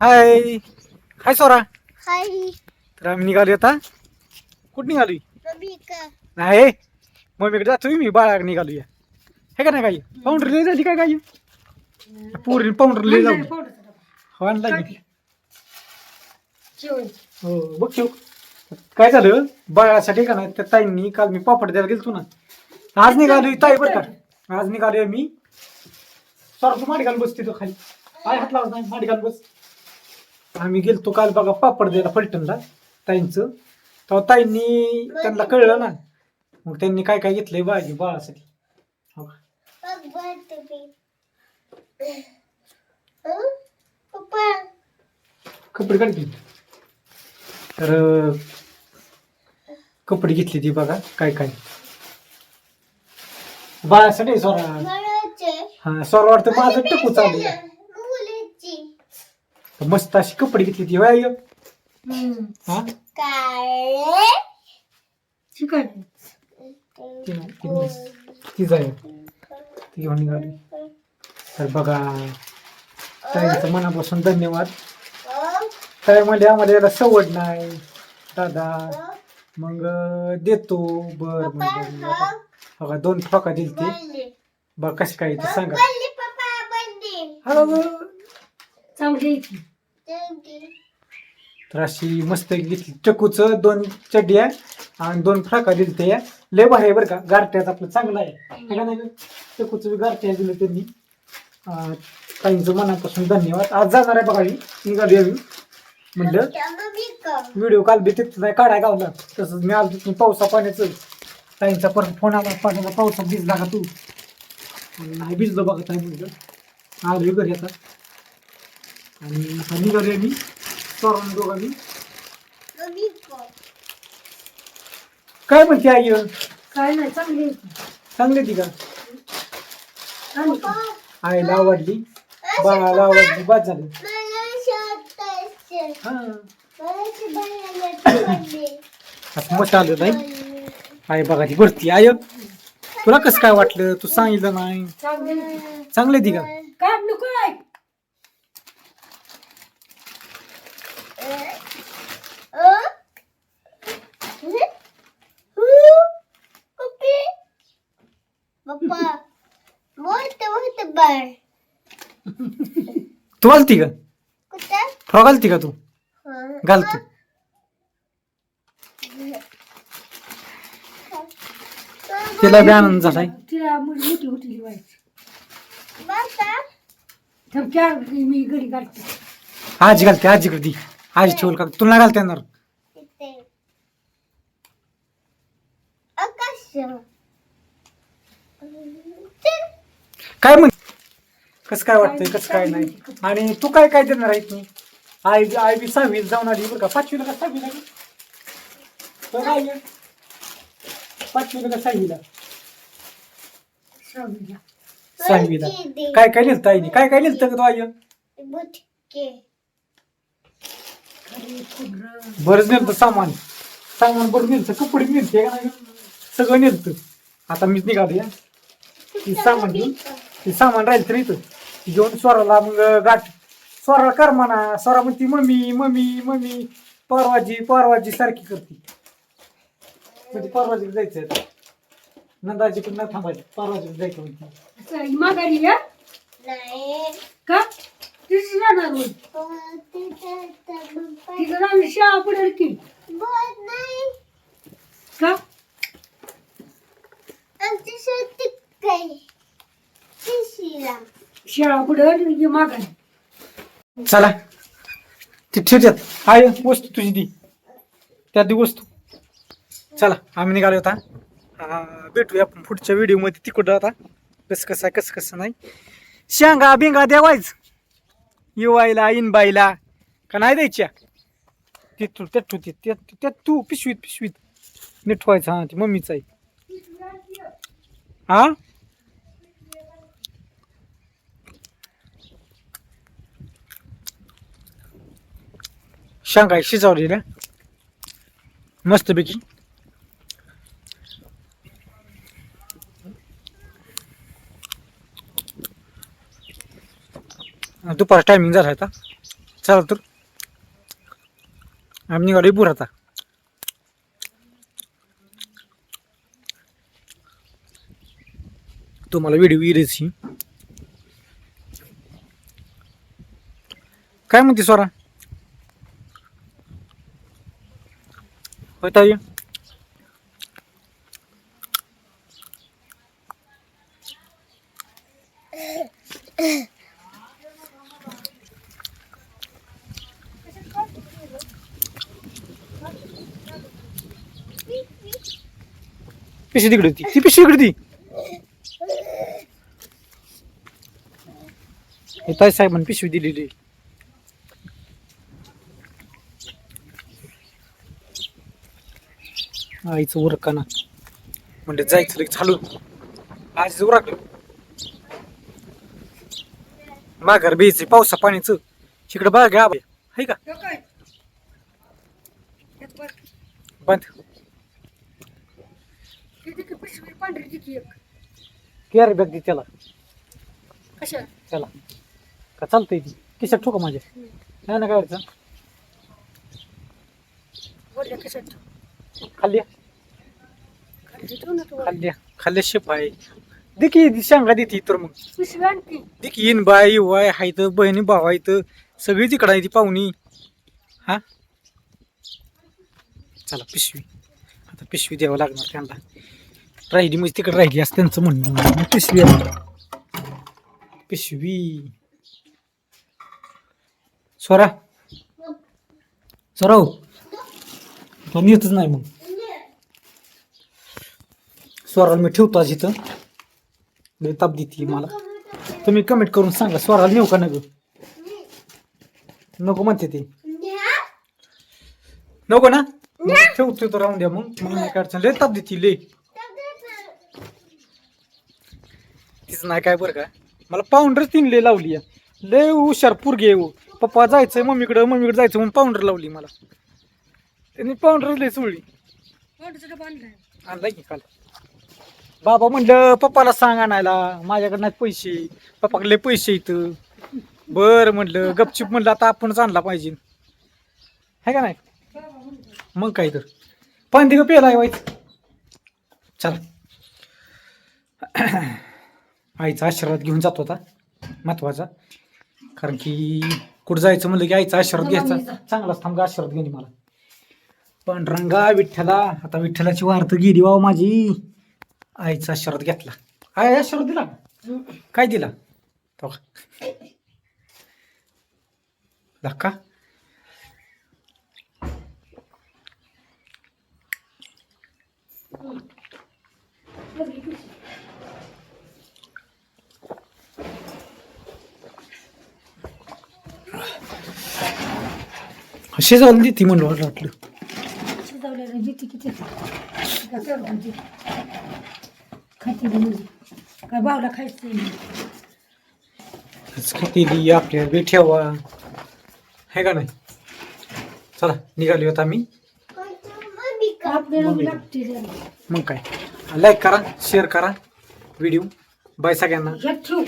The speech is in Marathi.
हाय. हाय सोरा. हाय. तर आम्ही निघालो आता. कुठं निघालोय? रबिका नाही. मम्मीकडे जातोय मी बाळा निघालो या हे का नाही काही पाऊंडर लय झाली काय काही पोरी पाऊंडर लय जाऊ हो आणला की. हो बघ ठेव काय झालं? बाळासाठी का नाही? त्या ताईंनी काल मी पापड द्यायला गेलतो ना. आज निघालोय ताई बरं का? आज निघालोय मी सर तू माडी घालून बस तिथं खाली. काय हात लावत नाही माडी घालून बस. आम्ही गेलतो काल बघा पापड द्यायला फलटणला ताईंचं. तेव्हा ताईंनी त्यांना कळलं ना. मग त्यांनी काय काय घेतलंय भाजी बाळासाठी. हो का? कपडे काढते तर अं, कपडे घेतली ती बघा काय काय. बाळासाठी सोरा. हा सोरा वाटतं माझं टकू चालू आहे. मस्त अशी कपडे घेतली ती वय हा? काळे ती ती घेऊन निघाली. तर बघा ताईंचं मनापासून धन्यवाद. ताई म्हणजे आम्हाला याला सवड नाही दादा. मग देतो. बर म्हणजे बघा. दोन फ्रॉका दिली ते बघ कशी काय ते सांगा. बंदी पप्पा बंदी हळू चांगली तर अशी मस्त घेतली चकूच दोन चड्या आणि दोन फ्राका दिली ते. लय भारी आहे बरं का. गारट्यात आपलं चांगलं आहे. है का नाही चकूचं बी गारट्या दिलं त्यांनी. काहींचं मनापासून धन्यवाद. आज जाणार आहे बघा मी निघाली आम्ही. म्हणलं व्हिडिओ काल बी तिथं नाही काढाय गावला. तसंच मी आलो तिथून पावसा पाण्याचं ताईंचा परत फोन आला पाण्याला पावसात भिजला का तू? नाही भिजलो बघा ताई. म्हणलं आलो घरी आता. आणि आता निघाली आम्ही चोरून दोघांनी. रबिका काय म्हणते आई काय नाही चांगली चांगली ती का? आईला आवडली. बाळाला आवडली. बाद झाली. हा. आलं नाही. आई बघा ती भरती. आय तुला कसं काय वाटलं? तू सांगितलं नाही. चांगली चांगली ती का काढ नको आहे पप्पा मोठं मोठं बाळ तू घालती का? कुठं? फ्रॉक घालती का तू? घालतो. तिला बी आनंद झालाय. तिला मुली मोठी होती लिवायची बसा तर चार मी घरी काढते आजी घालते आजी दी आजी ठेवल का तुला घालता येणार? काय म्हण कसं काय वाटतंय कसं काय नाही? आणि तू काय काय देणार आहे मी आई बी आई बी सहावीला जाऊन आली बरं का? पाचवीला का सहावीला का? बरं आई आहे. पाचवीला का सहावीला? सहावीला. काय काय लिहिलं आईने काय काय लिहिलं का तू आई? बुटके. खरे खोबरं बरंच नेलतं सामान. सामान बरं नेलतं. कपडे नेलते का नाही? सगळं नेलतं. आता मीच निघालो या ती सामान घेऊन. ते सामान राहिलं तर इथं. घेऊन स्वराला मग गाठ. स्वराला कर म्हणा. स्वरा म्हणती मम्मी मम्मी मम्मी. परवाजी परवाजी सारखी करते. म्हणजे परवाजी जायचं. आता नंदाजी पण नाही थांबायचं. परवाजी जायचं म्हणते. असं माघारी या. नाही का? तिची जाणार होय. तिचं जाऊन शाळा पडेल की. नाही का आमची शेती काय शिशिला शाळा पडेल की माघारी. चला. ती आहे वस्तू तुझी ती. त्या ती वस्तू. चला आम्ही निघालो होता अं, भेटूया आपण पुढच्या व्हिडिओमध्ये तिकडं आता. कसं कसं आहे कसं कसं नाही. शेंगा बिंगा देवायच. येवायला इन बाईला का नाही द्यायच्या? ते तू त्यात ठेवते त्यात त्यात तू पिशवीत पिशवीत. नीट व्हायचं हा ती मम्मीच आहे. हा? शेंगा शिजवलेल्या मस्तपैकी. दुपार टायमिंग झाला आता. चला तर. आम्ही निघालो बुर आता. तुम्हाला व्हिडिओ येईलच काय म्हणते स्वरा? होय ताई पिशवी तिकडे होती ती पिशवी इकडे ती हे ताई साहेबांनी पिशवी दिलेली आईचं उरकाना म्हणजे जायचं लगेच चालून. आज उरकलं. माघार बेचे पावसा पाण्याचं तिकडं बघा घ्या आहे का. बंद. किती की पिशवी पांढरी किती एक कॅरी बॅग दे त्याला. कशा त्याला. का चालतंय ती? किशात ठोका माझ्या. नाही ना काय कशात खाल्ल्या खाली खाल्ल्या शेप आहे. देखी शेंगा देते तर मग. पिशवी येईन बाय वाय हायत बहिणी भाव आहेत सगळी तिकडं आहे ती पाहुणी. हा? चला पिशवी. आता पिशवी द्यावं लागणार त्यांना. राहिली म्हणजे तिकडे राहिली असं त्यांचं म्हणणं पिशवी पिशवी. स्वरा स्वरा हो तो येतच नाही मग. स्वराला मी ठेवतो आज इथं. लय ताप देते मला. तुम्ही कमेंट करून सांगा स्वराला नेऊ का नको नको म्हणते ते. नको ना? मग ठेवतो तर राहून द्या मग. मग नाही काय अडचण. लय ताप देते लय. तिचं नाही काय बरं का? मला पाऊंडर तीन लय लावली आहे. लय हुशार पोरगी आहे हो. पप्पा जायचंय मम्मीकडं मम्मीकडे जायचं म्हणून पाऊंडर लावली मला. त्यांनी पाऊंडर लय सोडली. आणलाय की काल? बाबा म्हणलं पप्पाला सांग आणायला माझ्याकडे नाहीत पैसे पप्पाकडे लय पैसे इथं बर म्हणलं गपचिप म्हणलं आता आपणच आणला पाहिजे. है का नाही? मग काय तर. पाणी का प्यायला व्हायचं चल. आईचा आशीर्वाद घेऊन जातो आता. महत्त्वाचा. कारण की कुठं जायचं म्हणलं की आईचा आशीर्वाद घ्यायचा. चांगलाच थांबगा आशीर्वाद घेणे मला. पण रंगा विठ्ठला आता विठ्ठलाची वार्त गेली वाव माझी. आईचा आशीर्वाद घेतला. आय आशीर्वाद दिला. काय दिला? तो का? धक्का शेजावून ती म्हणलं वाटलं. वाटलं शिजवलेलं जिथे किती कसं म्हणजे खाते काय बावला खायचं नाही. किती आपल्या हे का नाही चला निघाली आता आम्ही आपल्याला मम्मी. लागते जरा. मग काय लाईक करा शेअर करा व्हिडिओ बाय सगळ्यांना ह्यात ठेव